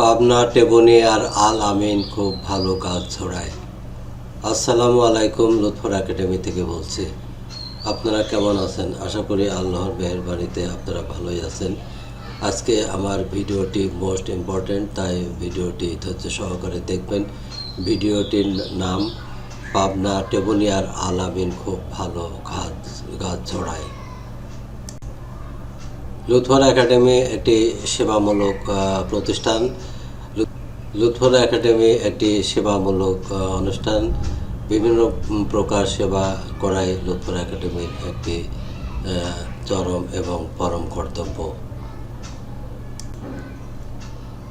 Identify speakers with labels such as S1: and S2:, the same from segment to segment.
S1: পাবনা, টেবনে আর আল আমিন খুব ভালো কাজ ছড়ায়। আসসালামু আলাইকুম, লুৎফর একাডেমি থেকে বলছি। আপনারা কেমন আছেন? আশা করি আল্লাহর মেহরবানিতে আপনারা ভালোই আছেন। আজকে আমার ভিডিওটি মোস্ট ইম্পর্ট্যান্ট তাই ভিডিওটি ধৈর্য সহকারে দেখবেন। ভিডিওটির নাম, পাবনা টেবনিয়ার আল আমিন খুব ভালো গাছ গাছ ছড়ায়। লুৎফর একাডেমি একটি সেবামূলক প্রতিষ্ঠান। লুৎফর একাডেমি একটি সেবামূলক অনুষ্ঠান। বিভিন্ন প্রকার সেবা করাই লুৎফর একাডেমির একটি চরম এবং পরম কর্তব্য।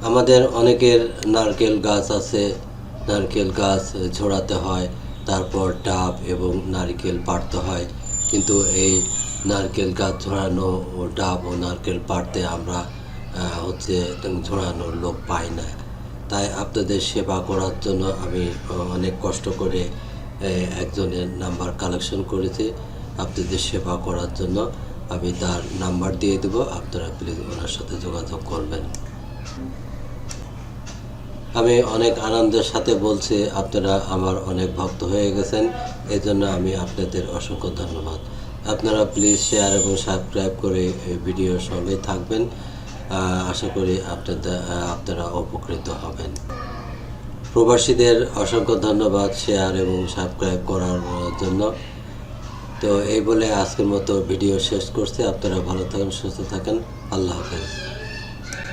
S1: আমাদের অনেকের নারকেল গাছ আছে। নারকেল গাছ ঝোড়াতে হয়, তারপর ডাব এবং নারকেল পাড়তে হয়। কিন্তু এই নারকেল গাছ ঝোড়ানো ও ডাব ও নারকেল পাড়তে আমরা হচ্ছে ঝোড়ানোর লোক পাই না। তাই আপনাদের সেবা করার জন্য আমি অনেক কষ্ট করে একজনের নাম্বার কালেকশন করেছি। আপনাদের সেবা করার জন্য আমি তার নাম্বার দিয়ে দেবো। আপনারা প্লিজ ওনার সাথে যোগাযোগ করবেন। আমি অনেক আনন্দের সাথে বলছি, আপনারা আমার অনেক ভক্ত হয়ে গেছেন। এই জন্য আমি আপনাদের অসংখ্য ধন্যবাদ। আপনারা প্লিজ শেয়ার এবং সাবস্ক্রাইব করে ভিডিও ভিডিওর সঙ্গে থাকবেন। আশা করি আপনাদের আপনারা উপকৃত হবেন। প্রবাসীদের অসংখ্য ধন্যবাদ শেয়ার এবং সাবস্ক্রাইব করার জন্য। তো এই বলে আজকের মতো ভিডিও শেষ করছে। আপনারা ভালো থাকেন, সুস্থ থাকেন। আল্লাহ হাফেজ।